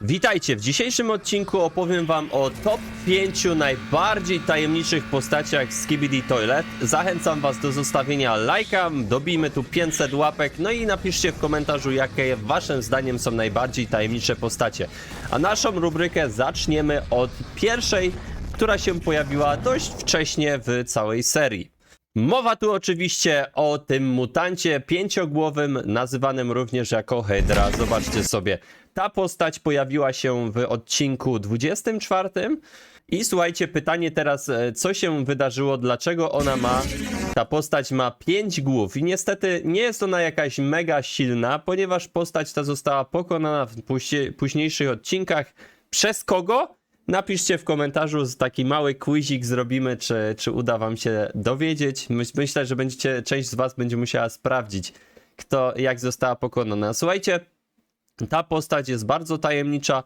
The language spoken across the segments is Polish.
Witajcie! W dzisiejszym odcinku opowiem wam o top 5 najbardziej tajemniczych postaciach z Skibidi Toilet. Zachęcam was do zostawienia lajka, dobijmy tu 500 łapek, no i napiszcie w komentarzu, jakie waszym zdaniem są najbardziej tajemnicze postacie. A naszą rubrykę zaczniemy od pierwszej, która się pojawiła dość wcześnie w całej serii. Mowa tu oczywiście o tym mutancie pięciogłowym, nazywanym również jako Hydra. Zobaczcie sobie. Ta postać pojawiła się w odcinku 24. I słuchajcie, pytanie teraz, e, co się wydarzyło, dlaczego ona ma, ta postać ma 5 głów i niestety nie jest ona jakaś mega silna, ponieważ postać ta została pokonana w później- późniejszych odcinkach. Przez kogo? Napiszcie w komentarzu, taki mały quizik zrobimy, czy, czy uda wam się dowiedzieć. Myś- Myślę, że będziecie, część z was będzie musiała sprawdzić, kto, jak została pokonana. Słuchajcie, ta postać jest bardzo tajemnicza.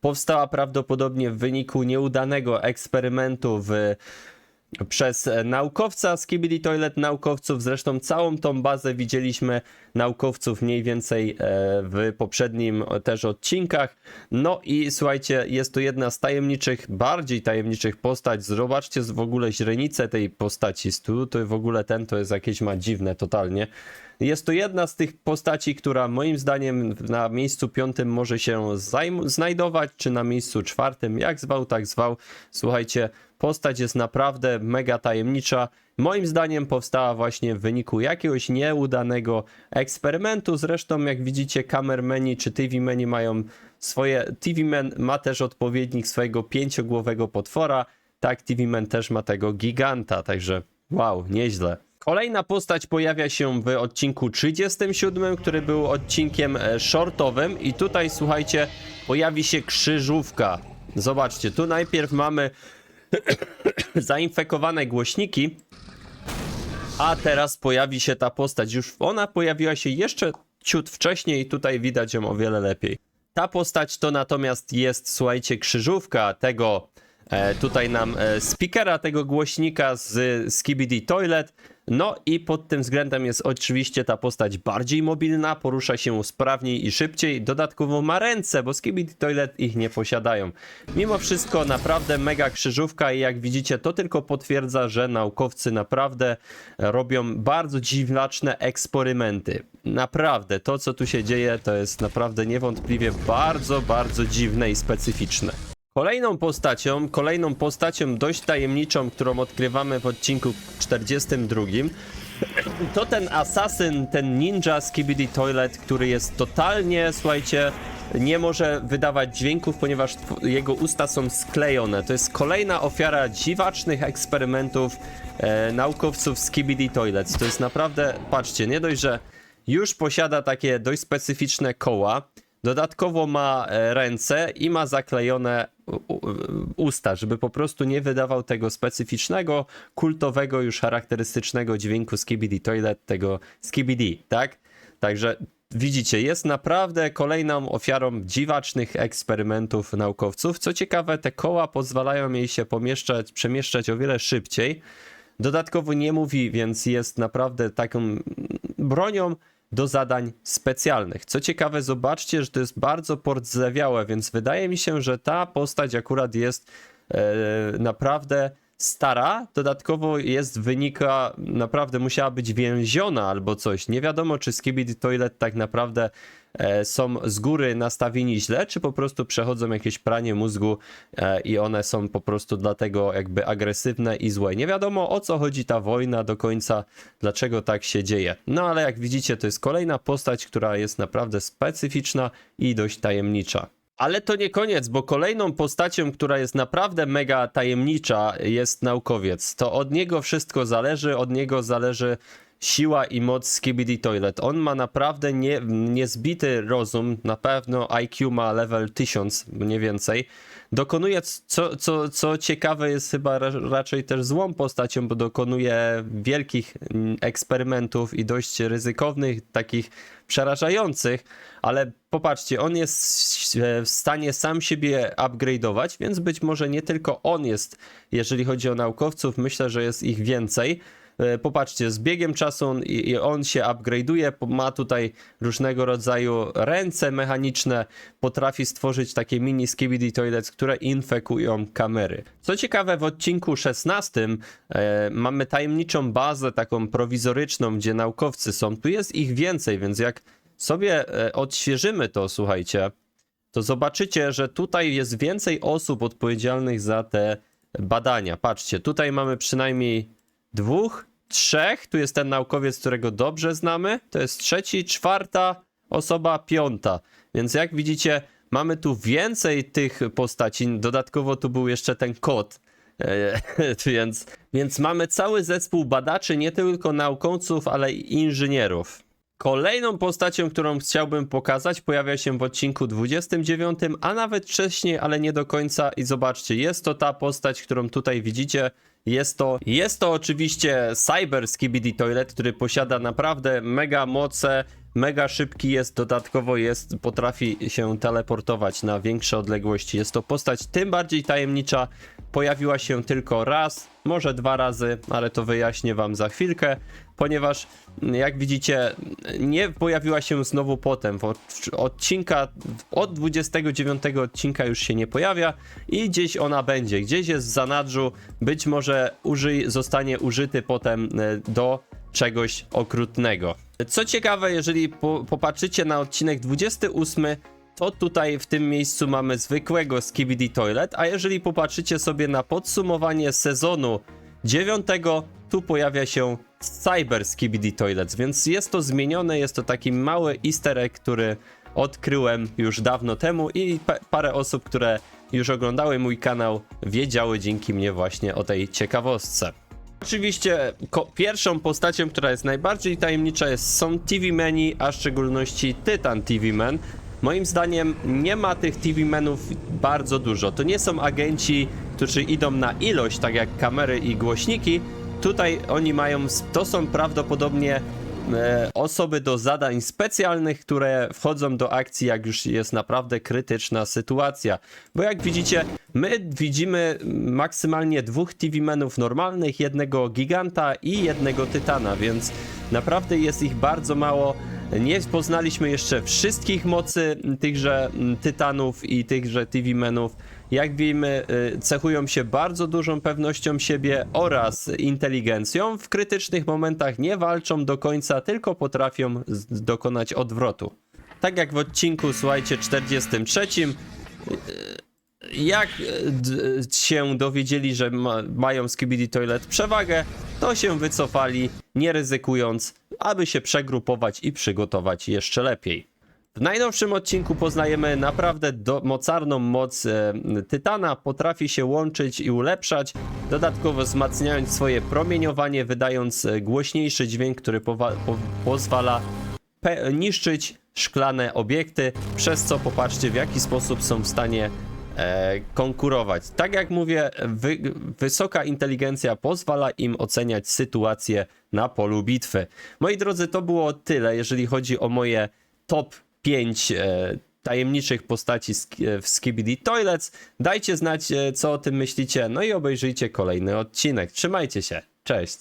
Powstała prawdopodobnie w wyniku nieudanego eksperymentu w, przez e, naukowca z Kibili Toilet naukowców. Zresztą całą tą bazę widzieliśmy naukowców mniej więcej e, w poprzednim też odcinkach. No i słuchajcie, jest to jedna z tajemniczych, bardziej tajemniczych postać. Zobaczcie w ogóle źrenicę tej postaci. Tu to w ogóle ten to jest jakieś ma dziwne totalnie. Jest to jedna z tych postaci, która moim zdaniem na miejscu piątym może się znajdować, czy na miejscu czwartym, jak zwał, tak zwał. Słuchajcie, postać jest naprawdę mega tajemnicza. Moim zdaniem powstała właśnie w wyniku jakiegoś nieudanego eksperymentu. Zresztą, jak widzicie, kamermeni czy TV meni mają swoje. TV Man ma też odpowiednik swojego pięciogłowego potwora. Tak, TV Man też ma tego giganta, także wow, nieźle. Kolejna postać pojawia się w odcinku 37, który był odcinkiem e, shortowym i tutaj słuchajcie, pojawi się krzyżówka. Zobaczcie, tu najpierw mamy zainfekowane głośniki, a teraz pojawi się ta postać. Już ona pojawiła się jeszcze ciut wcześniej i tutaj widać ją o wiele lepiej. Ta postać to natomiast jest, słuchajcie, krzyżówka tego e, tutaj nam e, speakera, tego głośnika z Skibidi Toilet. No i pod tym względem jest oczywiście ta postać bardziej mobilna, porusza się sprawniej i szybciej. Dodatkowo ma ręce, bo Skibidi Toilet ich nie posiadają. Mimo wszystko naprawdę mega krzyżówka i jak widzicie to tylko potwierdza, że naukowcy naprawdę robią bardzo dziwaczne eksperymenty. Naprawdę, to co tu się dzieje to jest naprawdę niewątpliwie bardzo, bardzo dziwne i specyficzne. Kolejną postacią, kolejną postacią dość tajemniczą, którą odkrywamy w odcinku 42, to ten asasyn, ten ninja z Kibidi Toilet, który jest totalnie, słuchajcie, nie może wydawać dźwięków, ponieważ jego usta są sklejone. To jest kolejna ofiara dziwacznych eksperymentów e, naukowców z Kibidi Toilets. To jest naprawdę, patrzcie, nie dość, że już posiada takie dość specyficzne koła, Dodatkowo ma e, ręce i ma zaklejone usta, żeby po prostu nie wydawał tego specyficznego, kultowego, już charakterystycznego dźwięku Skibidi Toilet, tego Skibidi, tak? Także widzicie, jest naprawdę kolejną ofiarą dziwacznych eksperymentów naukowców. Co ciekawe, te koła pozwalają jej się pomieszczać, przemieszczać o wiele szybciej. Dodatkowo nie mówi, więc jest naprawdę taką bronią do zadań specjalnych. Co ciekawe, zobaczcie, że to jest bardzo portzewiałe, więc wydaje mi się, że ta postać akurat jest e, naprawdę stara. Dodatkowo jest wynika, naprawdę musiała być więziona albo coś. Nie wiadomo, czy Skibidi Toilet tak naprawdę e, są z góry nastawieni źle, czy po prostu przechodzą jakieś pranie mózgu e, i one są po prostu dlatego jakby agresywne i złe. Nie wiadomo o co chodzi ta wojna do końca, dlaczego tak się dzieje. No ale jak widzicie, to jest kolejna postać, która jest naprawdę specyficzna i dość tajemnicza. Ale to nie koniec, bo kolejną postacią, która jest naprawdę mega tajemnicza, jest naukowiec. To od niego wszystko zależy, od niego zależy siła i moc Skibidi Toilet. On ma naprawdę nie, niezbity rozum, na pewno IQ ma level 1000, mniej więcej. Dokonuje, co, co, co ciekawe jest chyba ra, raczej też złą postacią, bo dokonuje wielkich mm, eksperymentów i dość ryzykownych, takich przerażających, ale popatrzcie, on jest w stanie sam siebie upgrade'ować, więc być może nie tylko on jest, jeżeli chodzi o naukowców, myślę, że jest ich więcej. E, Popatrzcie, z biegiem czasu on, i on się upgrade'uje, ma tutaj różnego rodzaju ręce mechaniczne, potrafi stworzyć takie mini skibidi toilets, które infekują kamery. Co ciekawe, w odcinku 16 e, mamy tajemniczą bazę, taką prowizoryczną, gdzie naukowcy są. Tu jest ich więcej, więc jak sobie e, odświeżymy to, słuchajcie, to zobaczycie, że tutaj jest więcej osób odpowiedzialnych za te badania. Patrzcie, tutaj mamy przynajmniej dwóch, trzech. Tu jest ten naukowiec, którego dobrze znamy. To jest trzeci, czwarta osoba, piąta. Więc jak widzicie, mamy tu więcej tych postaci. Dodatkowo tu był jeszcze ten kot. E, więc, więc mamy cały zespół badaczy, nie tylko naukowców, ale i inżynierów. Kolejną postacią, którą chciałbym pokazać, pojawia się w odcinku 29, a nawet wcześniej, ale nie do końca. I zobaczcie, jest to ta postać, którą tutaj widzicie. Jest to, jest to oczywiście Cyber Skibidi Toilet, który posiada naprawdę mega moce, mega szybki jest, dodatkowo jest, potrafi się teleportować na większe odległości. Jest to postać tym bardziej tajemnicza, pojawiła się tylko raz, może dwa razy, ale to wyjaśnię wam za chwilkę, ponieważ jak widzicie, nie pojawiła się znowu potem. Odcinka, od 29 odcinka już się nie pojawia i gdzieś ona będzie, gdzieś jest w zanadrzu, być może użyj, zostanie użyty potem e, do czegoś okrutnego. Co ciekawe, jeżeli po, popatrzycie na odcinek 28, to tutaj w tym miejscu mamy zwykłego Skibidi Toilet, a jeżeli popatrzycie sobie na podsumowanie sezonu 9, tu pojawia się Cyber Skibidi Toilets, więc jest to zmienione, jest to taki mały easter egg, który odkryłem już dawno temu i pa- parę osób, które już oglądały mój kanał, wiedziały dzięki mnie właśnie o tej ciekawostce. Oczywiście pierwszą postacią, która jest najbardziej tajemnicza jest, są TV Meni, a w szczególności Tytan TV Man. Moim zdaniem nie ma tych TV Menów bardzo dużo. To nie są agenci, którzy idą na ilość, tak jak kamery i głośniki. Tutaj oni mają, to są prawdopodobnie osoby do zadań specjalnych, które wchodzą do akcji, jak już jest naprawdę krytyczna sytuacja. Bo jak widzicie, my widzimy maksymalnie dwóch TV-menów normalnych, jednego giganta i jednego tytana, więc naprawdę jest ich bardzo mało. Nie poznaliśmy jeszcze wszystkich mocy tychże tytanów i tychże TV-menów. Jak wiemy, y, cechują się bardzo dużą pewnością siebie oraz inteligencją. W krytycznych momentach nie walczą do końca, tylko potrafią dokonać odwrotu. Tak jak w odcinku, słuchajcie, 43, jak e, d- się dowiedzieli, że ma, mają Skibidi Toilet przewagę, to się wycofali, nie ryzykując, aby się przegrupować i przygotować jeszcze lepiej. W najnowszym odcinku poznajemy naprawdę do, mocarną moc e, Tytana, potrafi się łączyć i ulepszać, dodatkowo wzmacniając swoje promieniowanie, wydając e, głośniejszy dźwięk, który po- pozwala niszczyć szklane obiekty, przez co popatrzcie w jaki sposób są w stanie e, konkurować. Tak jak mówię, wy, wysoka inteligencja pozwala im oceniać sytuację na polu bitwy. Moi drodzy, to było tyle, jeżeli chodzi o moje top 5 e, tajemniczych postaci w Skibidi Toilets. Dajcie znać, e, co o tym myślicie, no i obejrzyjcie kolejny odcinek. Trzymajcie się, cześć!